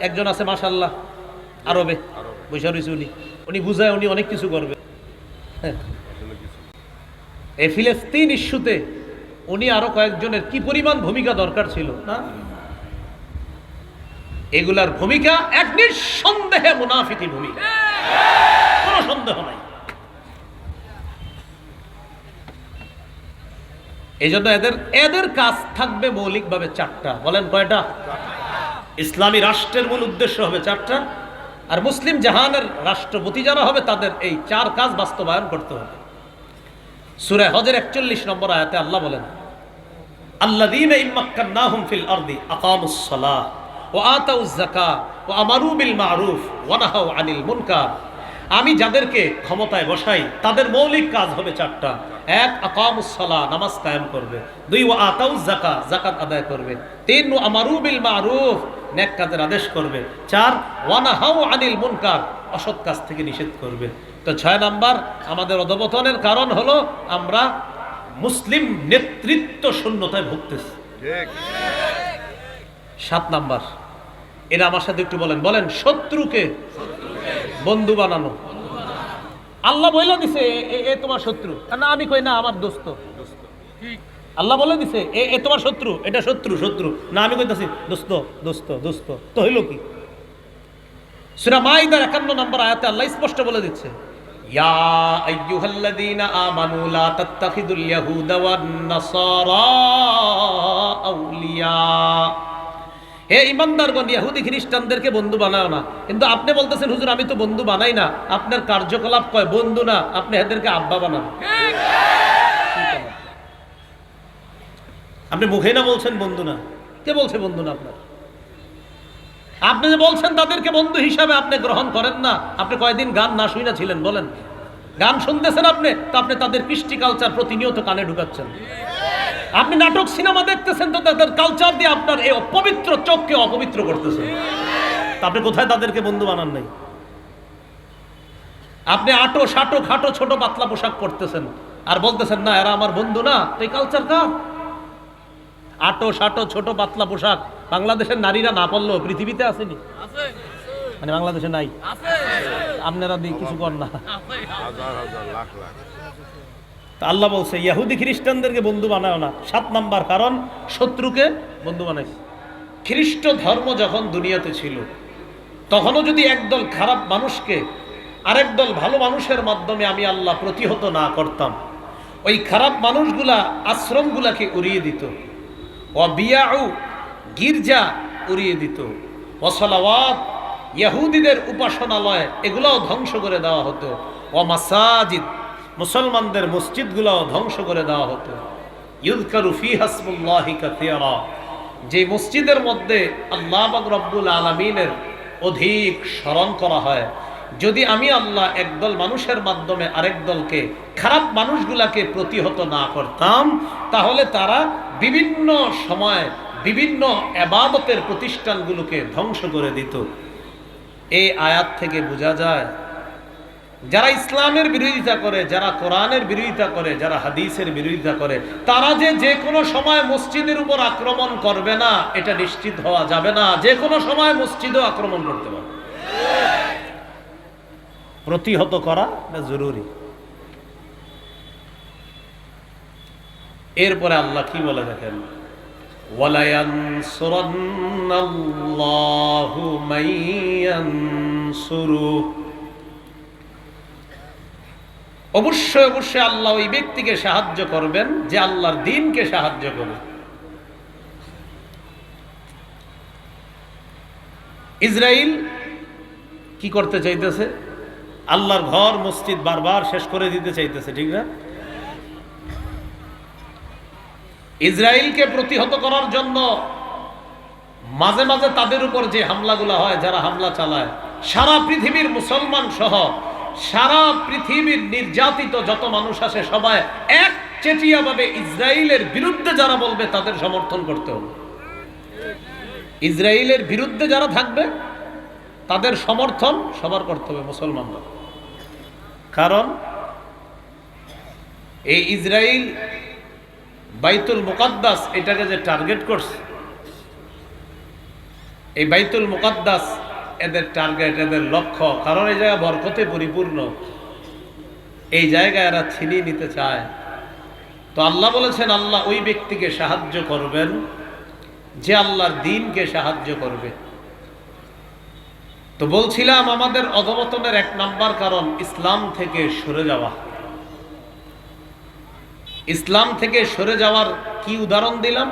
একজন আছে মাশাল্লাহ আরবে বৈশা রয়েছে উনি। উনি বুঝায় উনি অনেক কিছু করবে। হ্যাঁ। এই ফিলিস্তিন ইস্যুতে উনি আরও কয়েকজনের কি পরিমাণ ভূমিকা দরকার ছিল, না? এগুলার ভূমিকা এক নিঃসন্দেহে মুনাফিকি ভূমিকা। কোনো সন্দেহ নাই। এই জন্য এদের এদের কাজ থাকবে মৌলিকভাবে চারটা। বলেন কয়টা? ইসলামী রাষ্ট্রের মূল উদ্দেশ্য হবে চারটা, আর মুসলিম জাহানের রাষ্ট্রপতি যারা হবে, তাদের এই চার কাজ বাস্তবায়ন করতে হবে। সুরে হজের একচল্লিশ নম্বর আয়াতে আল্লাহ বলেন, আল্লাযীনা ইম্মাক্কান্নাহুম ফিল আরদি আকামুস সালাহ ওয়া আতাউজ ওয়া আমারু বিল মারুফ ওয়া আনিল মুনকার। আমি যাদেরকে ক্ষমতায় বসাই, তাদের মৌলিক কাজ হবে চারটা। এক, আকামুস সালাহ নামাজ কায়েম করবে। দুই, ওয়া আতাউজ যাকাত যাকাত আদায় করবে। তিন ও আমারু বিল মারুফ নেক কাজের আদেশ করবে। চার ওয়া নাহাউ আনিল মুনকার, অসৎ কাজ থেকে নিষেধ করবে। তো ছয় নাম্বার, আমাদের অধপতনের কারণ হলো আমরা মুসলিম নেতৃত্ব শূন্যতায় ভুগতেছি। সাত নাম্বার, এরা আমার সাথে একটু বলেন। বলেন, শত্রুকে বন্ধু বানানো। আল্লাহ বলে দিছে এ- তোমার শত্রু। না, আমি কই, না, আমার দোস্ত। আল্লাহ বলে দিছে, এ এ তোমার শত্রু, এটা শত্রু শত্রু। না, আমি কইতাছি, দোস্ত দোস্ত দোস্ত। তো হইল কি? সুরা মাইদার একান্ন নম্বর আয়াতে আল্লাহ স্পষ্ট বলে দিচ্ছে, ইয়া আইয়ুহাল্লাযীনা আমানু লা তাত্তাখিদুল ইয়াহুদা ওয়ান নাসারা আউলিয়া। হে ইমানদারগণ, ইহুদি খ্রিস্টানদেরকে বন্ধু বানাও না। কিন্তু আপনি বলতেছেন, হুজুর, আমি তো বন্ধু বানাই না। আপনার কার্যকলাপ কয়? বন্ধু না, আপনি এদেরকে আব্বা বানান। আপনি মুখে না বলছেন বন্ধু না। কে বলছে বন্ধু না আপনার? আপনি যে বলছেন তাদেরকে বন্ধু হিসাবে আপনি গ্রহণ করেন না। আপনি কয়দিন গান না শুই না ছিলেন বলেন। গান শুনতেছেন আপনি, তো আপনি তাদের কৃষ্টি কালচার প্রতিনিয়ত কানে ঢুকাচ্ছেন। আপনি নাটক, সিনেমা দেখতেছেন, তো তাদের কালচার দিয়ে আপনার এই অপবিত্র চোখকে অপবিত্র করতেছেন। তা আপনি কোথায় তাদেরকে বন্ধু বানান নাই? আপনি আটো, সাটো, খাটো, ছোট, পাতলা পোশাক পরতেছেন। আর বলতেছেন, না, এরা আমার বন্ধু না। তো এই কালচার কার? আটো সাটো ছোট পাতলা পোশাক। বাংলাদেশের নারীরা না পড়লেও পৃথিবীতে আসেনি। মানে বাংলাদেশে নাই। আপনারা দিয়ে কিছু কর না। হাজার হাজার লাখ লাখ। তা আল্লাহ বলছে ইহুদি খ্রিস্টানদেরকে বন্ধু বানায় না। সাত নাম্বার কারণ শত্রুকে বন্ধু বানাইছে খ্রিস্ট ধর্ম যখন দুনিয়াতে ছিল তখনও যদি একদল খারাপ মানুষকে আরেক দল ভালো মানুষের মাধ্যমে আমি আল্লাহ প্রতিহত না করতাম ওই খারাপ মানুষগুলা আশ্রমগুলাকে উড়িয়ে দিত। ও বিয়াউ গির্জা উড়িয়ে দিত। অসলাওয়াত ইয়াহুদিদের উপাসনালয়, এগুলাও ধ্বংস করে দেওয়া হতো। ও মাসাজিদ মুসলমানদের মসজিদগুলোও ধ্বংস করে দেওয়া হতো। ইউদকারু ফি হাসমুল্লাহি যে মসজিদের মধ্যে আল্লাহ রব্বুল আলামিনের অধিক স্মরণ করা হয়। যদি আমি আল্লাহ একদল মানুষের মাধ্যমে আরেক দলকে খারাপ মানুষগুলাকে প্রতিহত না করতাম, তাহলে তারা বিভিন্ন সময় বিভিন্ন এবাদতের প্রতিষ্ঠানগুলোকে ধ্বংস করে দিত। এই আয়াত থেকে বোঝা যায়, যারা ইসলামের বিরোধিতা করে, যারা কোরআনের বিরোধিতা করে, যারা হাদিসের বিরোধিতা করে, তারা যে যে কোনো সময় মসজিদের উপর আক্রমণ করবে না, এটা নিশ্চিত হওয়া যাবে না। যে কোনো সময় মসজিদও আক্রমণ করতে পারবে। প্রতিহত করা এটা জরুরি? এরপরে আল্লাহ কি বলে দেখেন? অবশ্যই অবশ্যই আল্লাহ ওই ব্যক্তিকে সাহায্য করবেন যে আল্লাহর দিনকে সাহায্য করবে। ইসরায়েল কি করতে চাইতেছে? আল্লাহর ঘর মসজিদ বারবার শেষ করে দিতে চাইতেছে, ঠিক না? ইসরায়েলকে প্রতিহত করার জন্য মাঝে মাঝে তাদের উপর যে হামলাগুলো হয়, যারা হামলা চালায়, সারা পৃথিবীর মুসলমান সহ সারা পৃথিবীর নির্যাতিত যত মানুষ আসে সবাই এক চেটিয়াভাবে ইসরায়েলের বিরুদ্ধে যারা বলবে, তাদের সমর্থন করতে হবে। ইসরায়েলের বিরুদ্ধে যারা থাকবে, তাদের সমর্থন সবার করতে হবে মুসলমানরা। কারণ এই ইসরায়েল বাইতুল মুকাদ্দাস এটাকে যে টার্গেট করছে, এই বাইতুল মুকাদ্দাস এদের টার্গেট এদের লক্ষ্য, কারণ এই জায়গা বরকতে পরিপূর্ণ। এই জায়গায় এরা ছিনিয়ে নিতে চায়। তো আল্লাহ বলেছেন, আল্লাহ ওই ব্যক্তিকে সাহায্য করবেন যে আল্লাহর দিনকে সাহায্য করবে। তো বলছিলাম আমাদের অধবতনের এক নাম্বার কারণ ইসলাম থেকে সরে যাওয়া। ইসলাম থেকে সরে যাওয়ার কি উদাহরণ দিলাম?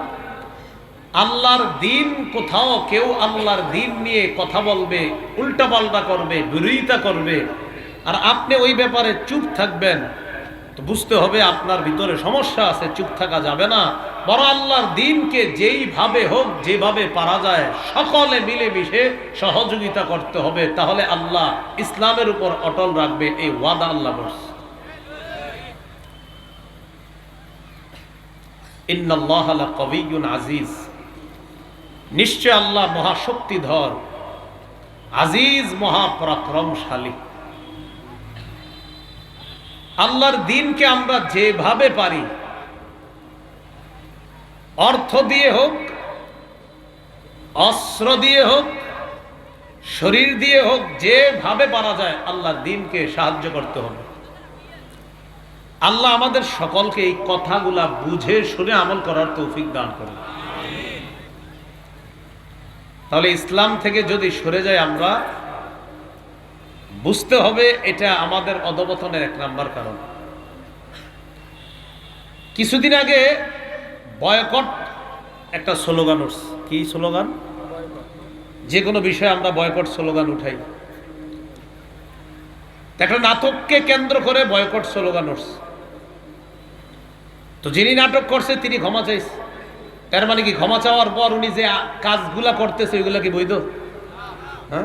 আল্লাহর দিন কোথাও কেউ আল্লাহর দিন নিয়ে কথা বলবে, উল্টাপাল্টা করবে, বিরোধিতা করবে, আর আপনি ওই ব্যাপারে চুপ থাকবেন। তো বুঝতে হবে আপনার ভিতরে সমস্যা আছে, চুপ থাকা যাবে না। বড় আল্লাহর দিনকে যেইভাবে হোক, যেভাবে পারা যায়, সকলে মিলেমিশে সহযোগিতা করতে হবে। তাহলে আল্লাহ ইসলামের উপর অটল রাখবে, এই ওয়াদা আল্লাহ কবিয়্যুন আজিজ। নিশ্চয় আল্লাহ মহাশক্তিধর, আজিজ মহাপরাক্রমশালী। আল্লাহর দিনকে আমরা যেভাবে পারি, অর্থ দিয়ে হোক, অস্ত্র দিয়ে হোক, শরীর দিয়ে হোক, যেভাবে পারা যায়, আল্লাহর দিনকে সাহায্য করতে হবে। আল্লাহ আমাদের সকলকে এই কথাগুলা বুঝে শুনে আমল করার তৌফিক দান করে তাহলে ইসলাম থেকে যদি সরে যায় আমরা বুঝতে হবে এটা আমাদের অধপতনের এক নাম্বার কারণ। কিছুদিন আগে বয়কট একটা স্লোগান উঠছে। কি স্লোগান? যে কোনো বিষয়ে আমরা বয়কট স্লোগান উঠাই। একটা নাটককে কেন্দ্র করে বয়কট স্লোগান উঠছে। তো যিনি নাটক করছে, তিনি ক্ষমা চাইছে। তার মানে কি, ক্ষমা চাওয়ার পর উনি যে কাজগুলা করতেছে, ওইগুলা কি বৈধ? হ্যাঁ?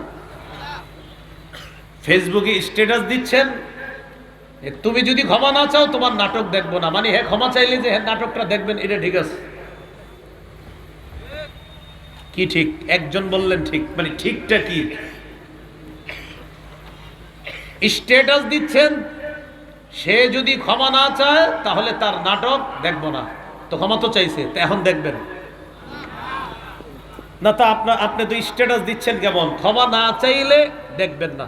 ফেসবুকে স্ট্যাটাস দিচ্ছেন তুমি যদি ক্ষমা না চাও, তোমার নাটক দেখব না। মানে হ্যাঁ ক্ষমা চাইলে যে হ্যাঁ নাটকটা দেখবেন, এটা ঠিক আছে। কি ঠিক? একজন বললেন ঠিক। মানে ঠিকটা কি? স্ট্যাটাস দিচ্ছেন, সে যদি ক্ষমা না চায়, তাহলে তার নাটক দেখব না। তো ক্ষমা তো চাইছে, তো এখন দেখবেন। না, তা আপনার আপনি তো স্ট্যাটাস দিচ্ছেন কেমন? ক্ষমা না চাইলে দেখবেন না।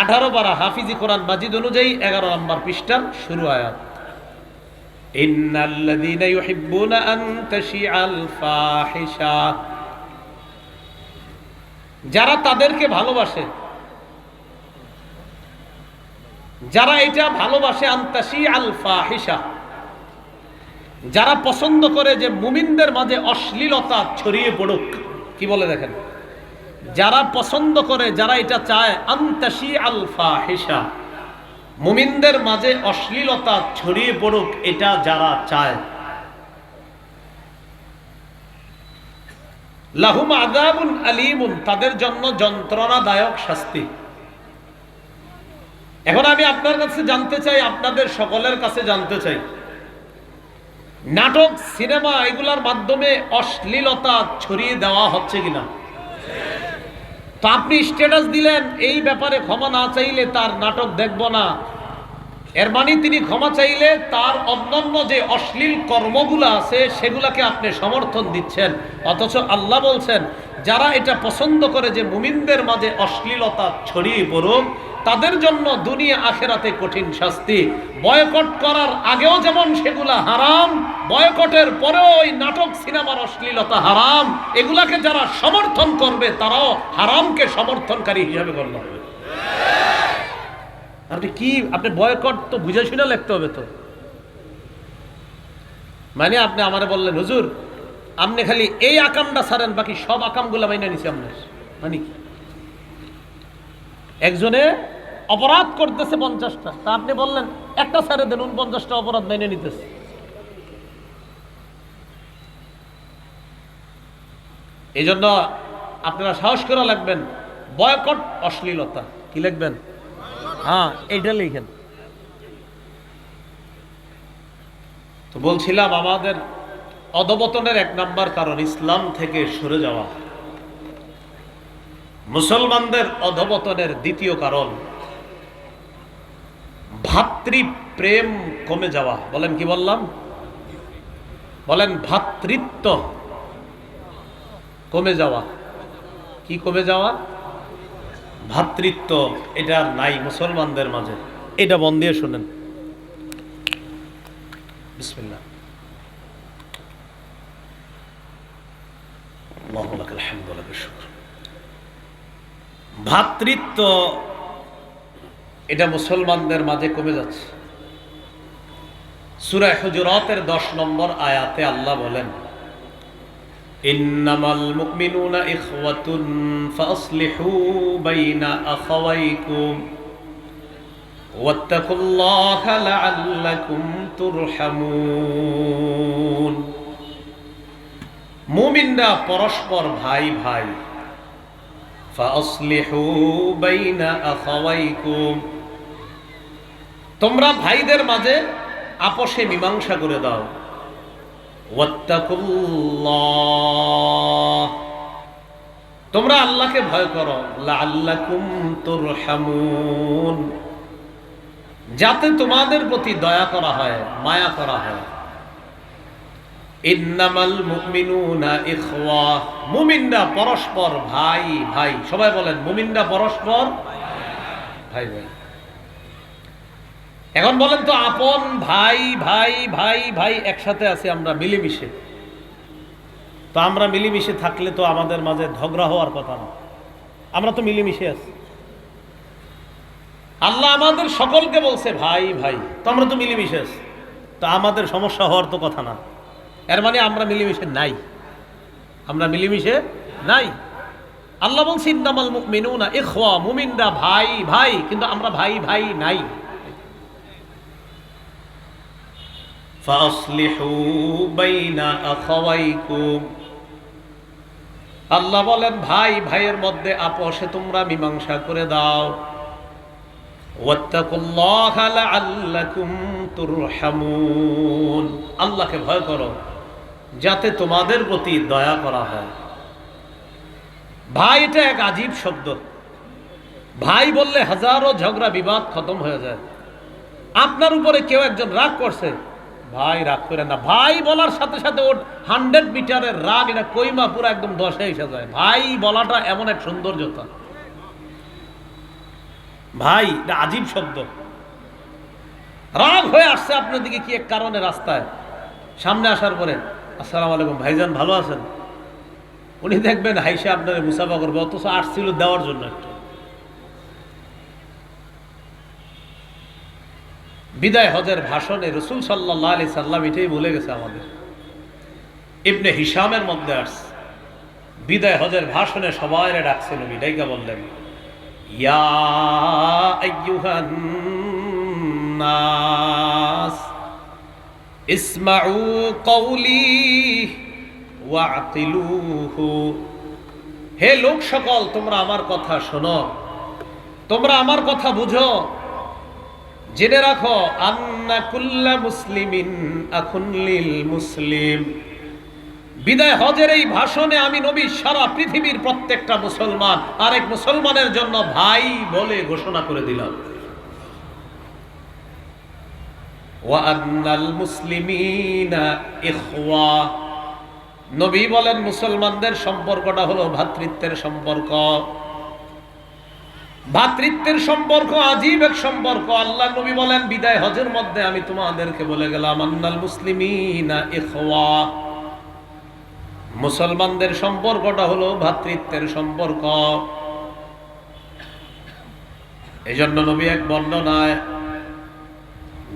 আঠারো বারা হাফিজি কোরআন মাজিদ অনুযায়ী এগারো নম্বর পৃষ্ঠার শুরু আয়াত। যারা তাদেরকে ভালোবাসে, যারা এটা ভালোবাসে আন্তাসি আল ফাহিসা যারা পছন্দ করে যে মুমিনদের মাঝে অশ্লীলতা ছড়িয়ে পড়ুক, কি বলে দেখেন? যারা পছন্দ করে, যারা এটা চায় আন্তাসি আল ফাহিসা মুমিনদের মাঝে অশ্লীলতা ছড়িয়ে পড়ুক, এটা যারা চায়। লাহুম আদাবুন আলিমুন, তাদের জন্য যন্ত্রণাদায়ক শাস্তি। এখন আমি আপনার কাছে জানতে চাই, আপনাদের সকলের কাছে জানতে চাই। নাটক, সিনেমা, এগুলার মাধ্যমে অশ্লীলতা ছড়িয়ে দেওয়া হচ্ছে কিনা? তো আপনি স্ট্যাটাস দিলেন, এই ব্যাপারে ক্ষমা না চাইলে তার নাটক দেখব না। এর মানে তিনি ক্ষমা চাইলে তার অন্যান্য যে অশ্লীল কর্মগুলো আছে, সেগুলাকে আপনি সমর্থন দিচ্ছেন। অথচ আল্লাহ বলছেন, যারা এটা পছন্দ করে যে মুমিনদের মাঝে অশ্লীলতা ছড়িয়ে পড়ুক তাদের জন্য দুনিয়া আখেরাতে কঠিন শাস্তি। বয়কট করার আগেও যেমন সেগুলা হারাম, বয়কটের পরেও ওই নাটক, সিনেমার অশ্লীলতা হারাম, এগুলাকে যারা সমর্থন করবে, তারাও হারামকে সমর্থনকারী হিসাবে গণ্য হবে। আপনি কি, আপনি বয়কট তো বুঝে শুনে লিখতে হবে তো? মানে আপনি আমারে বললেন, হুজুর, আপনি খালি এই আকামটা ছাড়েন, বাকি সব আকামগুলো মাইনে নিছি আপনার। মানে কি? একজনে অপরাধ করতেছে পঞ্চাশটা। তা আপনি বললেন, একটা ছেড়ে দেন উনপঞ্চাশটা অপরাধ মেনে নিতেছে। এই জন্য আপনারা সাহস করা লাগবেন বয়কট, অশ্লীলতা। কি লিখবেন? হ্যাঁ এইটা লিখেন। তো বলছিলাম, আমাদের অধবতনের এক নাম্বার কারণ, ইসলাম থেকে সরে যাওয়া। মুসলমানদের অধবতনের দ্বিতীয় কারণ ভাতৃপ্রেম কমে যাওয়া। বলেন কি বললাম? বলেন ভাতৃত্ব কমে যাওয়া। কি কমে যাওয়া? ভাতৃত্ব, এটা নাই মুসলমানদের মাঝে। এটা মন দিয়ে শোনেন। ভাতৃত্ব এটা মুসলমানদের মাঝে কমে যাচ্ছে। সুরায় হুজুরাতের দশ নম্বর আয়াতে আল্লাহ বলেন, ইন্নামাল মুমিনুনা ইখওয়াতুন ফাসলিহু বাইনা আখাওয়াইকুম, ওয়াত্তাকুল্লাহা লাআল্লাকুম তুরহামুন। মুমিনরা পরস্পর ভাই ভাই, ফাসলিহু বাইনা আখাওয়াইকুম। তোমরা ভাইদের মাঝে আপোষে মীমাংসা করে দাও। তোমরা আল্লাহকে ভয় করো। তুরহামুন। যাতে তোমাদের প্রতি দয়া করা হয়, মায়া করা হয়। পরস্পর ভাই ভাই। সবাই বলেন, মুমিনরা পরস্পর ভাই ভাই। এখন বলেন তো আপন ভাই ভাই ভাই ভাই একসাথে আছি আমরা মিলেমিশে। তো আমরা মিলেমিশে থাকলে তো আমাদের মাঝে ঝগড়া হওয়ার কথা না। আমরা তো মিলেমিশে আছি। আল্লাহ আমাদের সকলকে বলছে, ভাই ভাই, তো আমরা তো মিলেমিশে আছি। তো আমাদের সমস্যা হওয়ার তো কথা না। এর মানে আমরা মিলেমিশে নাই। আমরা মিলেমিশে নাই। আল্লাহ বলছি ইন্দামাল এ খোয়া মুমিনরা ভাই ভাই, কিন্তু আমরা ভাই ভাই নাই। আল্লাহ বলেন, ভাই, ভাইয়ের মধ্যে আপোষে তোমরা মীমাংসা করে দাও। আল্লাহকে ভয় করো, যাতে তোমাদের প্রতি দয়া করা হয়। ভাই, এটা এক আজীব শব্দ। ভাই বললে হাজারো ঝগড়া, বিবাদ খতম হয়ে যায়। আপনার উপরে কেউ একজন রাগ করছে ভাই, রাগ করে না। ভাই বলার সাথে সাথে ওর হান্ড্রেড মিটারের রাগ, এটা কইমা পুরো একদম দশে এসে যায়। ভাই বলাটা এমন এক সৌন্দর্যতা। ভাই, এটা আজীব শব্দ। রাগ হয়ে আসছে আপনার দিকে কি এক কারণে রাস্তায়? সামনে আসার পরে, আসসালামু আলাইকুম, ভাইজান ভালো আছেন? উনি দেখবেন হাইসে আপনার মুসাফা করবে, অথচ আসছিল দেওয়ার জন্য একটু। বিদায় হজের ভাষণে রসুল সাল্লাহ আলি সাল্লাম এটাই বলে গেছে আমাদের। ইবনে হিসামের মধ্যে আসছে। বিদায় হজের ভাষণে সবাই ডাকছে নবী, ডাইকা বললেন কওলি ওয়াতিলুহু হে লোক সকল তোমরা আমার কথা শোনো, তোমরা আমার কথা বুঝো। জেনে রাখো, আন্না কুল্লা মুসলিমিন আকুল্লিল মুসলিম। বিদায় হজের এই ভাষণে আমি নবী সারা পৃথিবীর প্রত্যেকটা মুসলমান, আরেক মুসলমানের জন্য ভাই বলে ঘোষণা করে দিলাম। নবী বলেন, মুসলমানদের সম্পর্কটা হলো ভ্রাতৃত্বের সম্পর্ক। ভাতৃত্বের সম্পর্ক আজীব এক সম্পর্ক। আল্লাহ নবী বলেন, বিদায় হজের মধ্যে আমি তোমাদেরকে বলে গেলাম, আন্নাল মুসলিমিনা মুসলমানদের সম্পর্কটা হলো ভাতৃত্বের সম্পর্ক। এই জন্য নবী এক বর্ণনায়,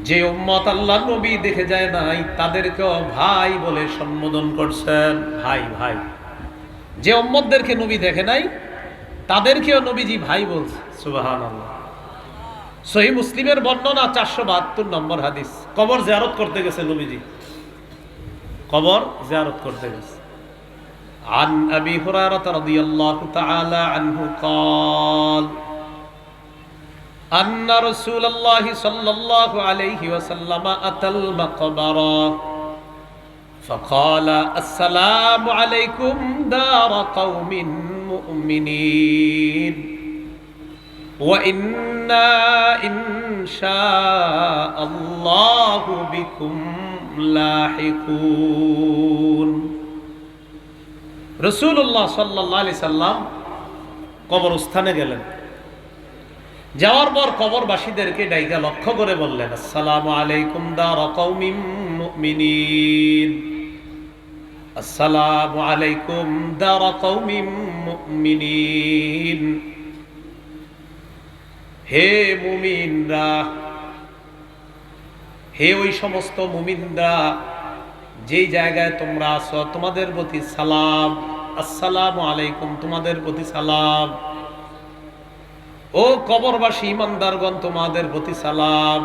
যে উম্মত আল্লাহ নবী দেখে যায় নাই, তাদেরকেও ভাই বলে সম্বোধন করছেন। ভাই ভাই। যে উম্মতদেরকে নবী দেখে নাই তাদেরকেও নবীজি ভাই বলছে সুবাহান আল্লাহ সহি মুসলিমের বর্ণনা চারশো বাহাত্তর নম্বর হাদিস কবর জিয়ারত করতে গেছে নবীজি কবর জিয়ারত করতে গেছে عن أبي هريرة رضي الله تعالى عنه قال أن رسول الله صلى الله عليه وسلم أتى المقبرة فقال السلام عليكم دار قوم مؤمنين وإنا إن شاء الله بكم لاحقون রসুল্লাহ সাল্লাহ আলি সাল্লাম কবরস্থানে গেলেন যাওয়ার পর কবরবাসীদেরকে ডাইকা লক্ষ্য করে বললেন আসসালামু আলাইকুম দার কওমিম মুমিনিন আসসালামু হে মুমিনরা, হে ওই সমস্ত মুমিনরা, যেই জায়গায় তোমরা আছো, তোমাদের প্রতি সালাম। আসসালামু আলাইকুম, তোমাদের প্রতি সালাম। ও কবরবাসী, ইমানদারগণ, তোমাদের প্রতি সালাম।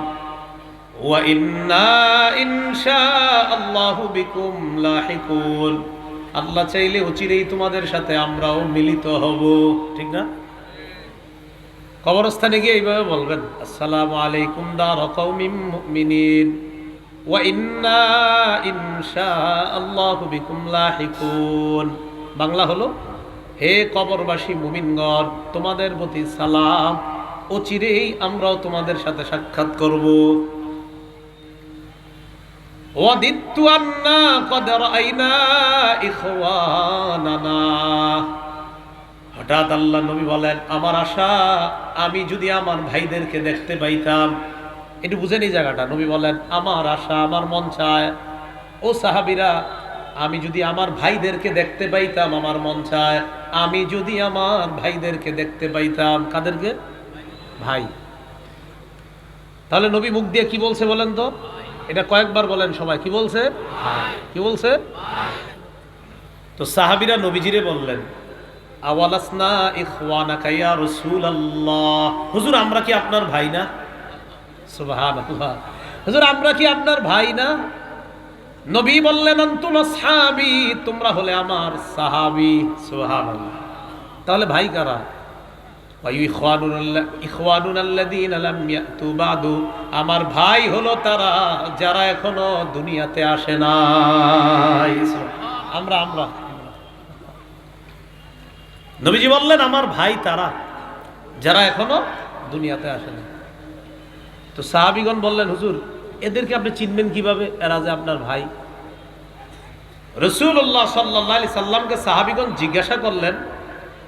আল্লাহ চাইলে অচিরেই তোমাদের সাথে আমরাও মিলিত হব। ঠিক না? কবরস্থানে গিয়ে এইভাবে বলবেন, আসসালামু আলাইকুম ইনশাআল্লাহু বিকুম বাংলা হলো, হে কবরবাসী মুমিনগণ, তোমাদের প্রতি সালাম। অচিরেই আমরাও তোমাদের সাথে সাক্ষাৎ করব। হঠাৎ আল্লাহ নবী বলেন, আমার আশা, আমি যদি আমার ভাইদেরকে দেখতে পাইতাম। একটু বুঝে নি জায়গাটা। নবী বলেন, আমার আশা, আমার মন চায়। ও সাহাবিরা, আমি যদি আমার ভাইদেরকে দেখতে পাইতাম, আমার মন চায়। আমি যদি আমার ভাইদেরকে দেখতে পাইতাম। কাদেরকে? ভাই। তাহলে নবী মুখ দিয়ে কি বলছে বলেন তো? এটা কয়েকবার বলেন সবাই, কি বলছে? কি বলছে? তো সাহাবিরা নবীজিরে বললেন, আওয়ালাসনা রাসূলুল্লাহ? হুজুর, আমরা কি আপনার ভাই না? সুবহানাল্লাহ। হুজুর, আমরা কি আপনার ভাই না? নবী বললেন, আনতুম আসহাবি। তোমরা হলে আমার সাহাবী। সুবহানাল্লাহ। তাহলে ভাই কারা? আমার ভাই হলো তারা, যারা এখনও দুনিয়াতে আসে না আমরা আমরা। নবীজি বললেন, আমার ভাই তারা, যারা এখনও দুনিয়াতে আসে না তো সাহাবিগণ বললেন, হুজুর, এদেরকে আপনি চিনবেন কীভাবে? এরা যে আপনার ভাই। রসুল্লাহ সাল্লাহ সাল্লামকে সাহাবিগণ জিজ্ঞাসা করলেন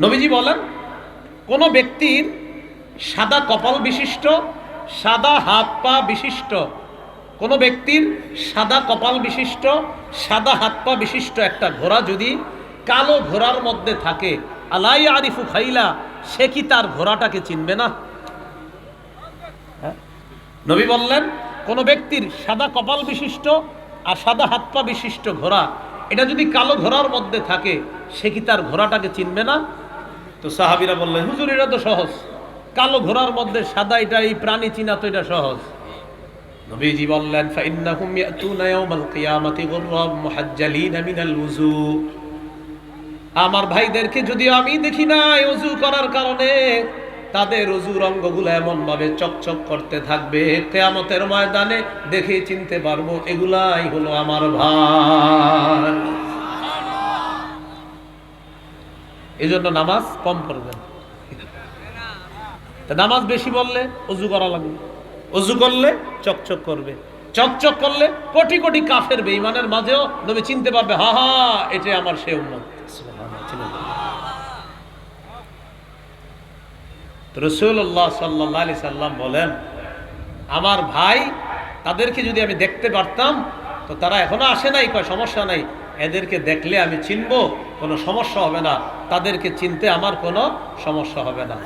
নবীজি বলেন, কোন ব্যক্তির সাদা কপাল বিশিষ্ট, সাদা হাত পা বিশিষ্ট, কোন ব্যক্তির সাদা কপাল বিশিষ্ট, সাদা হাত পা বিশিষ্ট একটা ঘোড়া যদি কালো ঘোড়ার মধ্যে থাকে আলাই আরিফু খাইলা, সে কি তার ঘোড়াটাকে চিনবে না হ্যাঁ? নবী বললেন, কোন ব্যক্তির সাদা কপাল বিশিষ্ট আর সাদা হাত পা বিশিষ্ট ঘোড়া, এটা যদি কালো ঘোড়ার মধ্যে থাকে, সে কি তার ঘোড়াটাকে চিনবে না তো সাহাবিরা বললেন, হুজুর এটা তো সহজ। কালো ঘোড়ার মধ্যে সাদা এটা এই প্রাণী চিনা তো এটা সহজ। নবীজি বললেন, ফাইন্নাহুম ইয়াতুনা ইয়াউমাল কিয়ামাতি গুররাম মুহাজ্জালিনা মিনাল ওযু আমার ভাইদেরকে যদিও আমি দেখি নাই অজু করার কারণে, তাদের অজুর অঙ্গগুলো এমন ভাবে চকচক করতে থাকবে, কেয়ামতের ময়দানে দেখে চিনতে পারব, এগুলাই হলো আমার ভাই এই জন্য নামাজ কম করবেন তা নামাজ বেশি বললে অজু করা লাগবে। অজু করলে চকচক করবে। চকচক করলে কোটি কোটি কাফের বেঈমানের মাঝেও নবী চিনতে পারবে, হা হা এটা আমার সে উন্নত রসুল্লাহ সাল্লাহ আলি সাল্লাম বলেন, আমার ভাই তাদেরকে যদি আমি দেখতে পারতাম, তো তারা এখনও আসে নাই, কয় সমস্যা নাই এদেরকে দেখলে আমি চিনবো কোনো সমস্যা হবে না। তাদেরকে চিনতে আমার কোনো সমস্যা হবে না।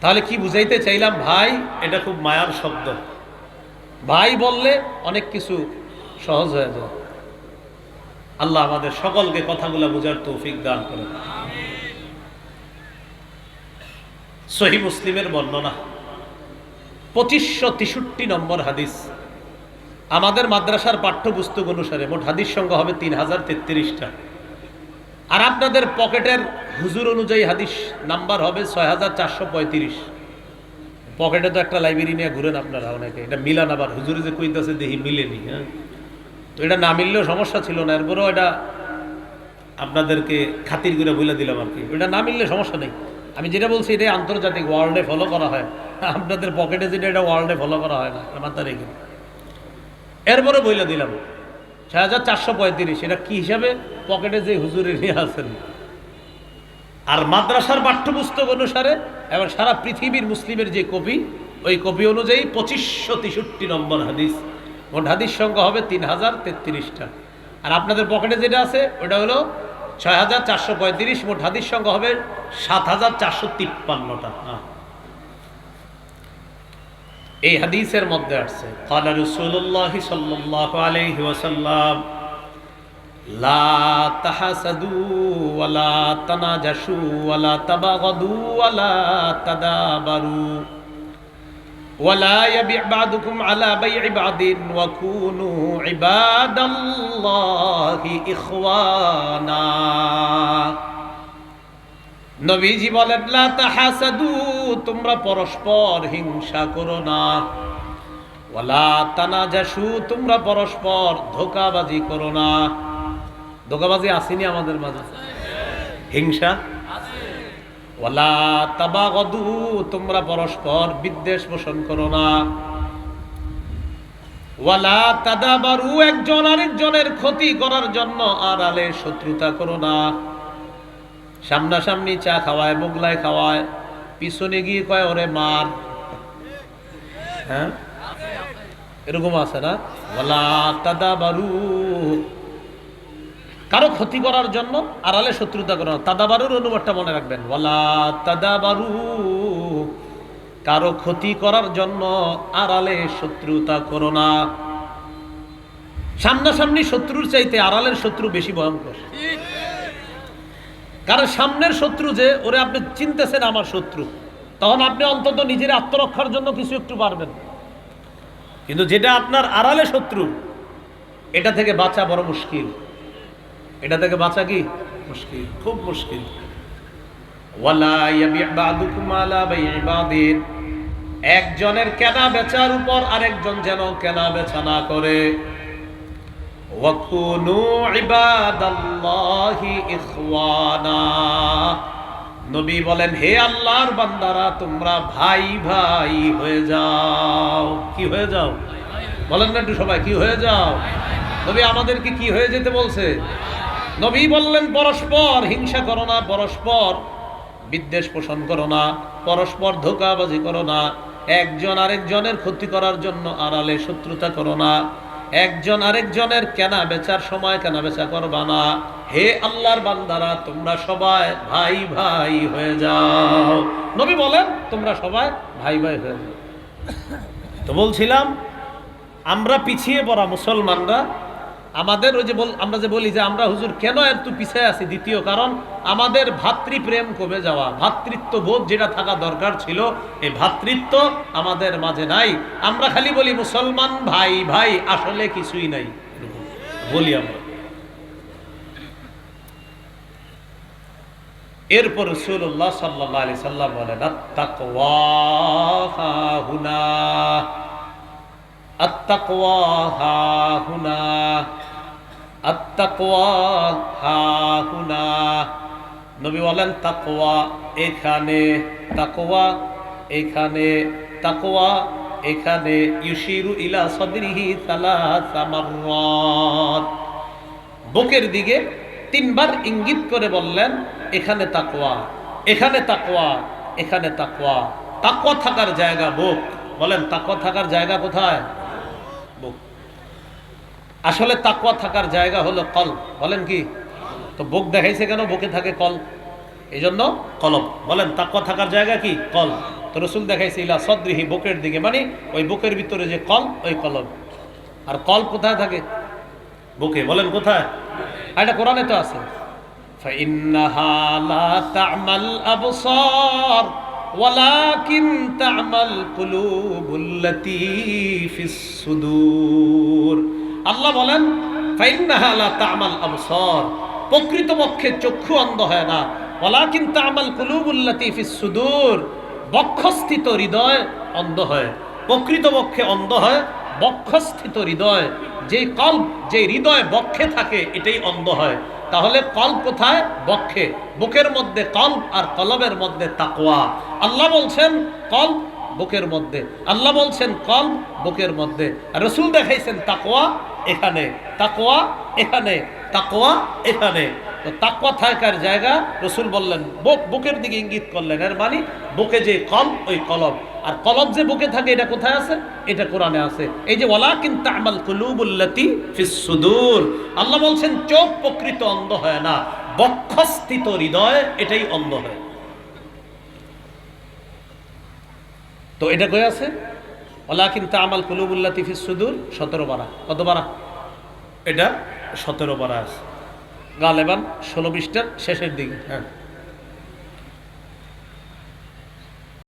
তাহলে কি বুঝাইতে চাইলাম ভাই? এটা খুব মায়ার শব্দ। ভাই বললে অনেক কিছু সহজ হয়ে যায়। আল্লাহ আমাদের সকলকে কথাগুলো বোঝার তৌফিক দান করেন। সহি মুসলিমের বর্ণনা। পঁচিশশো তেষট্টি নম্বর হাদিস। আমাদের মাদ্রাসার পাঠ্যপুস্তক অনুসারে মোট হাদিস সংখ্যা হবে তিন হাজার তেত্রিশটা। আর আপনাদের পকেটের হুজুর অনুযায়ী হাদিস নাম্বার হবে ছয় হাজার চারশো পঁয়ত্রিশ। পকেটে তো একটা লাইব্রেরি নিয়ে ঘুরেন আপনারা অনেকে। এটা মিলান আবার। হুজুরে যে কইতেছে দেখি মিলেনি হ্যাঁ? তো এটা না মিললেও সমস্যা ছিল না। এরপরেও এটা আপনাদেরকে খাতির করে বলে দিলাম আর কি। এটা না মিললে সমস্যা নেই। আমি যেটা বলছি, এটাই আন্তর্জাতিক ওয়ার্ল্ডে ফলো করা হয়। আপনাদের পকেটে যেটা, এটা ওয়ার্ল্ডে ফলো করা হয় না। মাথা রেখে এরপরে বইলে দিলাম। ছয় হাজার চারশো পঁয়ত্রিশ, এটা কি হিসাবে? পকেটে যে হুজুরে নিয়ে আছেন। আর মাদ্রাসার পাঠ্যপুস্তক অনুসারে এবং সারা পৃথিবীর মুসলিমের যে কপি, ওই কপি অনুযায়ী পঁচিশশো তেষট্টি নম্বর হাদিস। মোট হাদিস সংখ্যা হবে তিন হাজার তেত্রিশটা। আর আপনাদের পকেটে যেটা আছে, ওটা হলো ছয় হাজার চারশো পঁয়ত্রিশ, মোট হাদিস সংখ্যা হবে সাত হাজার চারশো তিপ্পান্নটা। হ্যাঁ এই হাদিসের মধ্যে আসছে قال رسول الله صلى الله عليه وسلم لا تحسدوا ولا تناجشوا ولا تباغضوا ولا تدابروا ولا يبيع بعضكم على بيع بعض وكونوا عباد الله إخوانا নবীজি বলেন, লা তাহাসাদু, তোমরা পরস্পর হিংসা করো না। ওয়ালা তানাজাসু, তোমরা পরস্পর ধোকাবাজি করো না। ধোকাবাজি আসেনি আমাদের মাঝে। হিংসা? ওয়ালা তাবাগদু, তোমরা পরস্পর বিদ্বেষ পোষণ করো না। ওয়ালা তাদাবারু, একজন আরেকজনের ক্ষতি করার জন্য আড়ালে শত্রুতা করো না। সামনাসামনি চা খাওয়ায়, মোগলাই খাওয়ায়, পিছনে গিয়ে কয়, ওরে মার। হ্যাঁ? এরকম আছে না? ওয়ালা তাদাবারু। কারও ক্ষতি করার জন্য আড়ালে শত্রুতা করো না তাদাবারুর অনুবাদটা মনে রাখবেন। তাদাবারু। কারও ক্ষতি করার জন্য আড়ালে শত্রুতা করো না। সামনাসামনি শত্রুর চাইতে আড়ালের শত্রু বেশি ভয়ঙ্কর। কারণ সামনের শত্রু যে, ওরে আপনি চিনতেছেন আমার শত্রু। তখন আপনি অন্তত নিজের আত্মরক্ষার জন্য কিছু একটু পারবেন। কিন্তু যেটা আপনার আড়ালে শত্রু, এটা থেকে বাঁচা বড় মুশকিল। এটা থেকে বাঁচা কি? মুশকিল, খুব মুশকিল। একজনের কেনা বেচার উপর আরেকজন যেন কেনা বেচা না করে। ইখওয়ানা। নবী বলেন, হে আল্লাহর বান্দারা, তোমরা ভাই ভাই হয়ে যাও। কি হয়ে যাও? বলেন না একটু সবাই, কি হয়ে যাও? নবী আমাদেরকে কি হয়ে যেতে বলছে? নবী বললেন, পরস্পর হিংসা করো না, পরস্পর বিদ্বেষ পোষণ করো না, পরস্পর ধোকাবাজি করো না, একজন আরেকজনের ক্ষতি করার জন্য আড়ালে শত্রুতা করো না। একজন আরেকজনের কেনা বেচার সময় কেনা বেচা করবা না। হে আল্লাহর বান্দারা, তোমরা সবাই ভাই ভাই হয়ে যাও। নবী বলেন, তোমরা সবাই ভাই ভাই হয়ে যাও। তো বলছিলাম, আমরা পিছিয়ে পড়া মুসলমানরা আমাদের ওই যে বল, আমরা যে বলি যে আমরা হুজুর কেন এত পিছিয়ে আছি? দ্বিতীয় কারণ, আমাদের ভাতৃপ্রেম কমে যাওয়া ভাতৃত্ব বোধ যেটা থাকা দরকার ছিল, এই ভাতৃত্ব আমাদের মাঝে নাই। আমরা খালি বলি মুসলমান ভাই ভাই, আসলে কিছুই নাই। বলি আমরা। এরপর রসুল্লাহ সাল্লাহ আলি সাল্লাম বলেন আত্মাকওয়া হুনা। আত্তাকওয়া হা হুনা আত্তাকওয়া নবী বলেন তাকওয়া এখানে তাকওয়া এখানে তাকওয়া এখানে। ইউশিরু ইলা সদরিহি সালাসা মাররাত। বুকের দিকে তিনবার ইঙ্গিত করে বললেন, এখানে তাকোয়া এখানে তাকোয়া এখানে তাকোয়া। তাকোয়া থাকার জায়গা বুক। বলেন, তাকোয়া থাকার জায়গা কোথায়? আসলে তাকওয়া থাকার জায়গা হলো কল বলেন কি তো বুক দেখাইছে কেন বুকে থাকে কল এই জন্য কলম বলেন তাকওয়া থাকার জায়গা কি কল তো রসুল দেখাইছে ইলা সদরিহি বুকের দিকে মানে ওই বুকের ভিতরে যে কল ওই কলম আর কল কোথায় থাকে বুকে বলেন কোথায় আর এটা কোরআনে তো আছে فإنها لا تعمى الأبصار ولكن تعمى القلوب التي في الصدور আল্লাহ বলেন প্রকৃতপক্ষে চক্ষু অন্ধ হয় না। সুদূর। বক্ষস্থিত হৃদয় অন্ধ হয়। অন্ধ হয়, বক্ষস্থিত হৃদয়। যেই হৃদয় বক্ষে থাকে, এটাই অন্ধ হয়। তাহলে কল্প কোথায়? বক্ষে। বুকের মধ্যে কল্প আর কলবের মধ্যে তাকোয়া আল্লাহ বলছেন, কল্প বুকের মধ্যে। আল্লাহ বলছেন, কল্প বুকের মধ্যে। রসুল দেখাইছেন তাকোয়া এখানে তাকওয়া এখানে তাকওয়া, এখানে। তো তাকওয়া থাকার জায়গা রসুল বললেন, বুক, বুকের দিকে ইঙ্গিত করলেন। এর মানে বুকে যে কল ওই কলম। আর কলব যে বুকে থাকে, এটা কোথায় আছে? এটা কোরআনে আছে। এই যে ওয়ালা কিন্তু আমাল কুলুবুল্লাতি ফিস সুদূর আল্লাহ বলছেন, চোখ প্রকৃত অন্ধ হয় না। বক্ষস্থিত হৃদয়, এটাই অন্ধ হয়। তো এটা কই আছে? ওলা কিন্তু আমাল কুলুবুল্লা তিফিস সুদুর সতেরো বারা। কত বারা? এটা সতেরো বারা আছে। গালেবান ষোলো বিশটার শেষের দিকে। হ্যাঁ।